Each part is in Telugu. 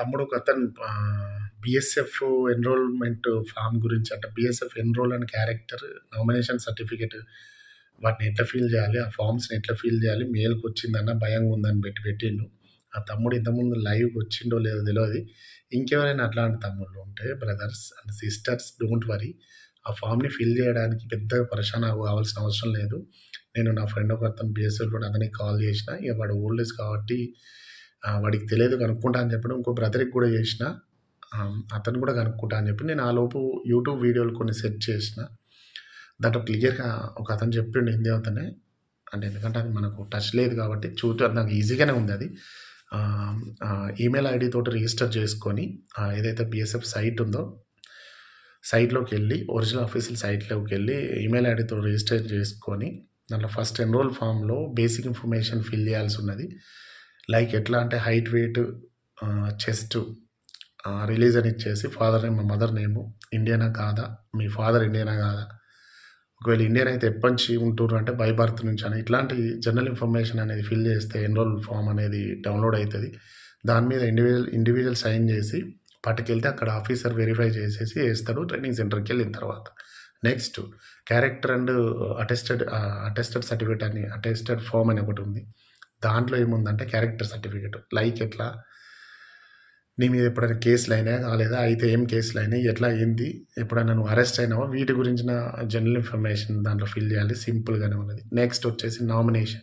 తమ్ముడు ఒక అతను బిఎస్ఎఫ్ ఎన్రోల్మెంట్ ఫామ్ గురించి అంటే BSF enrol and character nomination certificate వాటిని ఎట్లా ఫీల్ చేయాలి ఆ ఫామ్స్ని ఎట్లా ఫీల్ చేయాలి మేల్కి వచ్చిందన్న భయంగా ఉందని పెట్టి పెట్టిండు. ఆ తమ్ముడు ఇంతకుముందు లైవ్కి వచ్చిండో లేదో తెలియదు ఇంకెవరైనా అట్లాంటి తమ్ముళ్ళు ఉంటే brothers and sisters don't worry ఆ ఫామ్ని ఫిల్ చేయడానికి పెద్దగా పరేషాన్ కావాల్సిన అవసరం లేదు. నేను నా ఫ్రెండ్ ఒక అతను బిఎస్ఎఫ్ కూడా అతనికి కాల్ చేసిన. ఇక వాడు ఓల్డ్ ఏజ్ కాబట్టి వాడికి తెలియదు కనుక్కుంటా అని చెప్పడం ఇంకో బ్రదర్కి కూడా చేసిన అతను కూడా కనుక్కుంటా అని చెప్పి నేను ఆ లోపు యూట్యూబ్ వీడియోలు కొన్ని సెర్చ్ చేసిన. దాంట్లో క్లియర్గా ఒక అతను చెప్పిండు హిందీ అతనే అంటే ఎందుకంటే అది మనకు టచ్ లేదు కాబట్టి చూస్తే నాకు ఈజీగానే ఉంది అది. ఈమెయిల్ ఐడి తోటి రిజిస్టర్ చేసుకొని ఏదైతే బిఎస్ఎఫ్ సైట్ ఉందో సైట్లోకి వెళ్ళి ఒరిజినల్ ఆఫీషియల్ సైట్లోకి వెళ్ళి ఈమెయిల్ ఐడితో రిజిస్టర్ చేసుకొని దాంట్లో ఫస్ట్ ఎన్రోల్ ఫామ్లో బేసిక్ ఇన్ఫర్మేషన్ ఫిల్ చేయాల్సి ఉన్నది. లైక్ ఎట్లా అంటే హైట్ వెయిట్ చెస్ట్ రిలీజన్ ఇచ్చేసి ఫాదర్ నేమ్ మదర్ నేము ఇండియనా కాదా? మీ ఫాదర్ ఇండియనా కాదా? ఒకవేళ ఇండియన్ అయితే ఎప్పటి నుంచి ఉంటున్నారు అంటే బై బర్త్ నుంచి అని. ఇట్లాంటి జనరల్ ఇన్ఫర్మేషన్ అనేది ఫిల్ చేస్తే ఎన్రోల్ ఫామ్ అనేది డౌన్లోడ్ అవుతుంది దాని మీద ఇండివిజువల్ ఇండివిజువల్ సైన్ చేసి పట్టుకెళ్తే అక్కడ ఆఫీసర్ వెరిఫై చేసేసి వేస్తాడు ట్రైనింగ్ సెంటర్కి వెళ్ళిన తర్వాత. Next character and attested attested certificate అని అటెస్టెడ్ ఫామ్ అని ఒకటి ఉంది. దాంట్లో ఏముందంటే క్యారెక్టర్ సర్టిఫికేట్. లైక్ ఎట్లా? నీ మీద ఎప్పుడైనా కేసులు అయినా కాలేదా? అయితే ఏం కేసులు అయినాయి ఎట్లా? ఏంది? ఎప్పుడైనా నువ్వు అరెస్ట్ అయినావా? వీటి గురించిన జనరల్ ఇన్ఫర్మేషన్ దాంట్లో ఫిల్ చేయాలి. సింపుల్గానే ఉన్నది. నెక్స్ట్ వచ్చేసి నామినేషన్.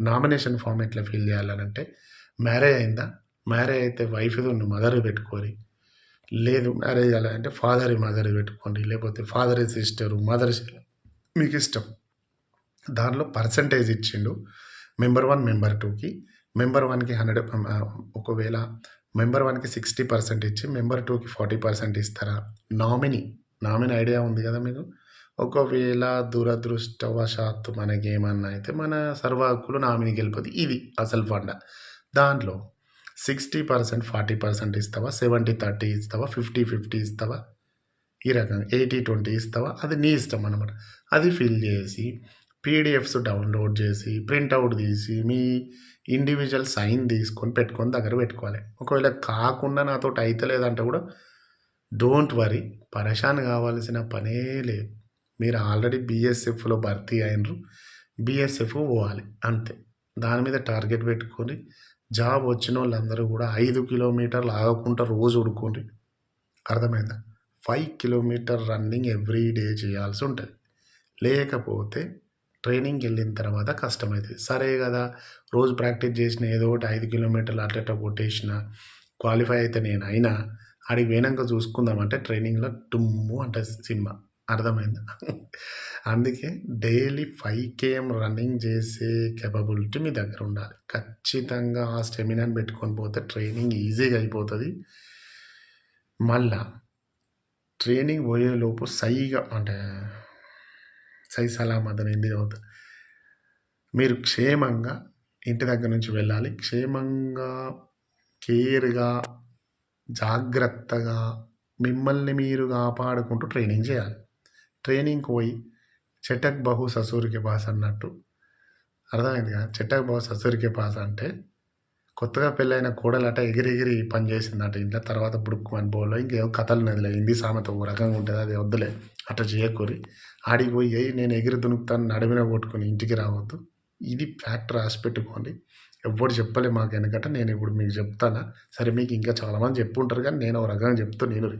నామినేషన్ ఫామ్ ఎట్లా ఫిల్ చేయాలనంటే మ్యారేజ్ అయిందా? మ్యారేజ్ అయితే వైఫ్ నువ్వు మదర్ పెట్టుకోరి. లేదు మ్యారేజ్ అంటే ఫాదర్ మదర్ పెట్టుకోండి. లేకపోతే ఫాదర్ సిస్టర్ మదర్ మీకు ఇష్టం. దానిలో పర్సంటేజ్ ఇచ్చిండు. మెంబర్ వన్ మెంబర్ టూకి మెంబర్ వన్కి హండ్రెడ్ ఒకవేళ మెంబర్ వన్కి సిక్స్టీ పర్సెంట్ ఇచ్చి మెంబర్ టూకి ఫార్టీ పర్సెంట్ ఇస్తారా? నామినీ నామినీ ఐడియా ఉంది కదా మీకు? ఒకవేళ దురదృష్టవశాత్తు మనకి ఏమన్నా అయితే మన సర్వాకులు నామినీ గెలిపోతే ఇది అసలు ఫండ. దాంట్లో సిక్స్టీ పర్సెంట్ ఫార్టీ పర్సెంట్ ఇస్తావా? సెవెంటీ థర్టీ ఇస్తావా? ఫిఫ్టీ ఫిఫ్టీ ఇస్తావా? ఈ రకంగా ఎయిటీ ట్వంటీ ఇస్తావా? అది నీ ఇష్టం అనమాట అది ఫిల్ చేసి పీడిఎఫ్స్ డౌన్లోడ్ చేసి ప్రింట్అవుట్ తీసి మీ ఇండివిజువల్ సైన్ తీసుకొని పెట్టుకొని దగ్గర పెట్టుకోవాలి. ఒకవేళ కాకుండా నాతో అయితలేదంటే కూడా డోంట్ వరీ. పరేషాన్ కావాల్సిన పనే లేదు. మీరు ఆల్రెడీ బీఎస్ఎఫ్లో భర్తీ అయినరు. బీఎస్ఎఫ్ పోవాలి. అంతే. దాని మీద టార్గెట్ పెట్టుకొని జాబ్ వచ్చిన వాళ్ళందరూ కూడా ఐదు కిలోమీటర్లు ఆగకుండా రోజు ఉడుకోండి. అర్థమైందా? Five kilometre running every day చేయాల్సి ఉంటుంది. లేకపోతే ట్రైనింగ్కి వెళ్ళిన తర్వాత కష్టమవుతుంది. సరే కదా రోజు ప్రాక్టీస్ చేసిన ఏదో ఒకటి ఐదు కిలోమీటర్లు అట్లా కొట్టేసిన క్వాలిఫై అయితే నేను అయినా ఆడికి పోయినాక చూసుకుందామంటే ట్రైనింగ్లో టుమ్ము అంటే సినిమా. అర్థమైందా? అందుకే డైలీ ఫైవ్ కేఎం రన్నింగ్ చేసే కెపబిలిటీ మీ దగ్గర ఉండాలి. ఖచ్చితంగా ఆ స్టెమినాని పెట్టుకొని పోతే ట్రైనింగ్ ఈజీగా అయిపోతుంది. మళ్ళా ట్రైనింగ్ పోయేలోపు సైగా అంటే సై సలామత్ అని అవుతుంది? మీరు క్షేమంగా ఇంటి దగ్గర నుంచి వెళ్ళాలి. క్షేమంగా కేర్గా జాగ్రత్తగా మిమ్మల్ని మీరు కాపాడుకుంటూ ట్రైనింగ్ చేయాలి. ట్రైనింగ్కి పోయి చెటక్ బహు ససూరికి పాస్ అన్నట్టు. అర్థమైంది కదా? చెటక్ బహు ససూరికి పాస్ అంటే కొత్తగా పెళ్ళైన కోడలట ఎగిరి ఎగిరి పని చేసిందట. ఇంట్లో తర్వాత బుడుక్కు అని పోలో కథలు నదిలే హిందీ సామెత ఓ రకంగా ఉంటుంది అది వద్దులే. అట్లా చేయకూరి. ఆడికి పోయి నేను ఎగిరి దునుకుతాను నడిమిన కొట్టుకుని ఇంటికి రావద్దు. ఇది ఫ్యాక్ట్ రాసి పెట్టుకోండి. ఎవ్వరు చెప్పలే మాకు వెనకట. నేను ఇప్పుడు మీకు చెప్తానా? సరే మీకు ఇంకా చాలామంది చెప్పుంటారు కానీ నేను ఒక రకంగా చెప్తూ నేను.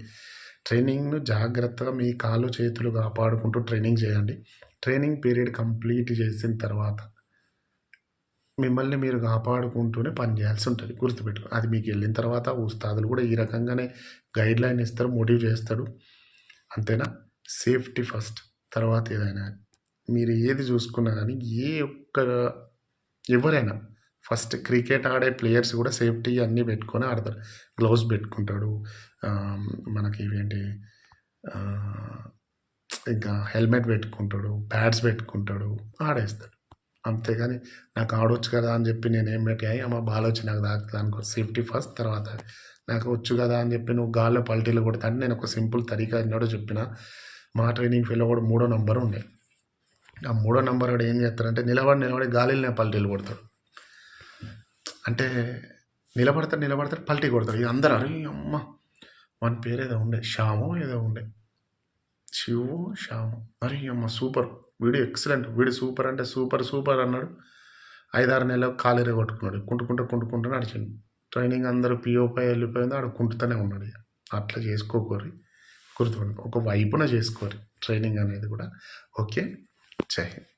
ట్రైనింగ్ను జాగ్రత్తగా మీ కాళ్ళు చేతులు కాపాడుకుంటూ ట్రైనింగ్ చేయండి. ట్రైనింగ్ పీరియడ్ కంప్లీట్ చేసిన తర్వాత మిమ్మల్ని మీరు కాపాడుకుంటూనే పని చేయాల్సి ఉంటుంది. గుర్తుపెట్టుకో. అది మీకు వెళ్ళిన తర్వాత ఉస్తాదులు కూడా ఈ రకంగానే గైడ్ లైన్ ఇస్తారు మోటివ్ చేస్తాడు. అంతేనా? సేఫ్టీ ఫస్ట్ తర్వాత ఏదైనా మీరు ఏది చూసుకున్నా కానీ ఏ ఒక్క ఎవరైనా ఫస్ట్ క్రికెట్ ఆడే ప్లేయర్స్ కూడా సేఫ్టీ అన్నీ పెట్టుకొని ఆడతారు. గ్లౌస్ పెట్టుకుంటాడు. మనకి ఇవేంటి? ఇంకా హెల్మెట్ పెట్టుకుంటాడు. ప్యాడ్స్ పెట్టుకుంటాడు. ఆడేస్తాడు. అంతేగాని నాకు ఆడొచ్చు కదా అని చెప్పి నేను ఏం పెట్టాయి అమ్మ బాల్ వచ్చి నాకు దాకా అనుకో సేఫ్టీ ఫస్ట్ తర్వాత. నాకు వచ్చు కదా అని చెప్పి నువ్వు గాల్లో పల్టీలు కొడతా అంటే నేను ఒక సింపుల్ తరీకా ఎన్నడో చెప్పిన మా ట్రైనింగ్ ఫీల్డ్లో కూడా మూడో నంబర్ ఉండే. ఆ మూడో నంబర్ వాడు ఏం చేస్తారంటే నిలబడి నిలబడి గాలిలోనే పల్టీలు కొడతాడు. అంటే నిలబడతాడు నిలబడతాడు పల్టీ కొడతాడు. ఇది అందరు అరే అమ్మ వాని పేరు ఏదో ఉండే శ్యామో ఏదో ఉండే. శివు శ్యాము. అరే అమ్మ సూపర్. వీడు ఎక్సలెంట్ వీడు సూపర్ అంటే సూపర్ సూపర్ అన్నాడు. ఐదారు నెలలు కాలేరే కొట్టుకున్నాడు కుంటుకుంటూ కుంటుకుంటూ నడిచిండు. ట్రైనింగ్ అందరూ పిఓపై వెళ్ళిపోయింది. ఆడ కుంటుతూనే ఉన్నాడు అట్లా చేసుకోకూరి. గుర్తుపడి ఒక వైపున చేసుకోరు. ట్రైనింగ్ అనేది కూడా. ఓకే జై హింద్.